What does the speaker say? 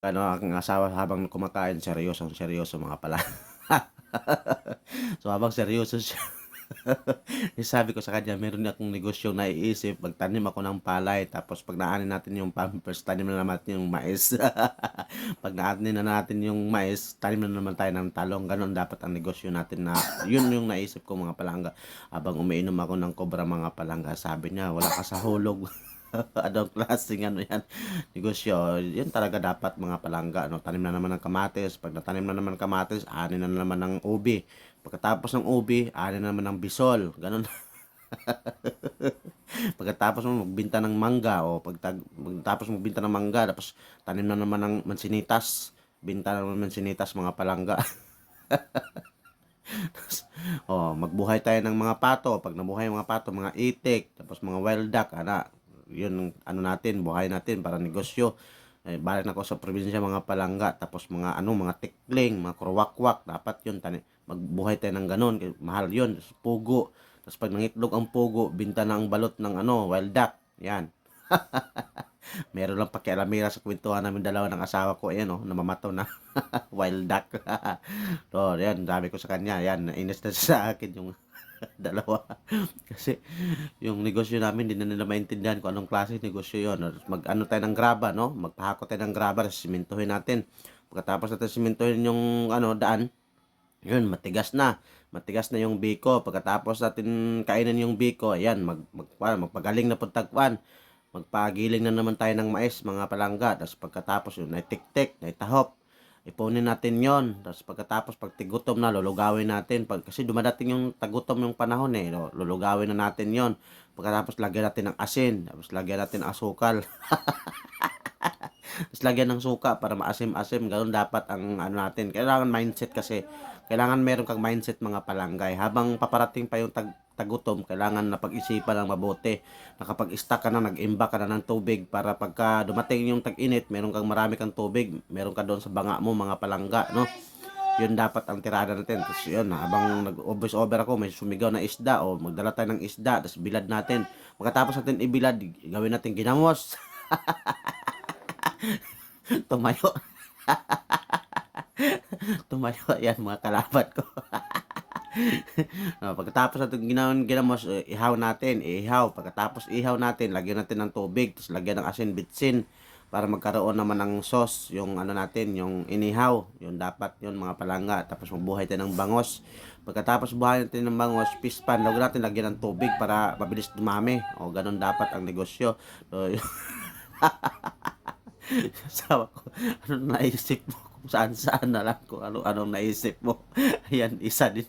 ano, aking asawa habang kumakain, seryoso, seryoso mga pala. so habang seryoso siya, sabi ko sa kanya, meron akong negosyo na iisip, magtanim ako ng palay, tapos pag naanin natin yung pampers, tanim na naman natin yung mais. pag naanin na natin yung mais, tanim na naman tayo ng talong. Ganon dapat ang negosyo natin na, yun yung naisip ko mga palangga. Habang umiinom ako ng kobra mga palangga, sabi niya, wala ka sa hulog. Anong klaseng ano yan, negosyo. Yan talaga dapat mga palangga. No? Tanim na naman ng kamatis. Pag natanim na naman ng kamatis, anin na naman ng ubi. Pagkatapos ng ubi, anin na naman ng bisol. Ganon. Pagkatapos mo magbinta ng mangga o pagtag, pagkatapos magbinta ng mangga, tapos tanim na naman ng mansinitas. Binta na naman ng mansinitas mga palangga. Oh, magbuhay tayo ng mga pato. Pag nabuhay mga pato, mga itik, tapos mga wild duck, ana, yun ano natin, buhay natin para negosyo. Eh, balik na ako sa probinsya mga palangga, tapos mga ano, mga tikling, mga kurwakwak, dapat yun, tani, magbuhay tayo ng ganun, mahal yun, Tapos pugo. Tapos pag nangitlog ang pugo, binta na ang balot ng ano, wild duck, yan. Meron lang pakialamira sa kwentuhan namin dalawa ng asawa ko, ayan oh, namamato na. wild duck. so, yan, sabi ko sa kanya, yan, nainis na sa akin yung dalawa. Kasi yung negosyo namin, hindi na nila maintindihan kung anong klase negosyo yon. Mag ano tayo ng graba, no? Magpahako tayo ng graba, tapos simentohin natin. Pagkatapos natin simentohin yung ano, daan, yun, matigas na. Matigas na yung biko. Pagkatapos natin kainin yung biko, ayan, mag, mag, magpagaling na pagtagpan. Magpagiling na naman tayo ng mais, mga palangga. Tapos pagkatapos yun, naitik-tik, naitahop. Ipunin natin yon Tapos pagkatapos, pag tigutom na, lulugawin natin. Pag, kasi dumadating yung tagutom yung panahon eh. Lulugawin na natin yon Pagkatapos, lagyan natin ng asin. Tapos lagyan natin asukal. Tapos lagyan ng suka para maasim-asim. Ganun dapat ang ano natin. Kailangan mindset kasi. Kailangan meron kang mindset mga palanggay. Habang paparating pa yung tag tagutom, kailangan na pag-isipan ng mabuti. Nakapag-stack ka na, nag-imba ka na ng tubig para pagka dumating yung tag-init, meron kang marami kang tubig, meron ka doon sa banga mo, mga palangga, no? Yun dapat ang tirada natin. Tapos yun, habang nag-obvious over ako, may sumigaw na isda o magdala tayo ng isda, tapos bilad natin. Pagkatapos natin ibilad, gawin natin ginamos. Tumayo. Tumayo. Yan, mga kalaban ko. no, pagkatapos natin ginawan ginamos, eh, ihaw natin, ihaw. Pagkatapos ihaw natin, lagyan natin ng tubig, tapos lagyan ng asin bitsin para magkaroon naman ng sauce, yung ano natin, yung inihaw, yung dapat yun mga palangga. Tapos mabuhay tayo ng bangos. Pagkatapos buhay natin ng bangos, pispan, lagyan natin lagyan ng tubig para mabilis dumami. O ganun dapat ang negosyo. So, Sawa ko, ano naisip mo? Kung saan saan na lang kung ano anong naisip mo. Ayan, isa din.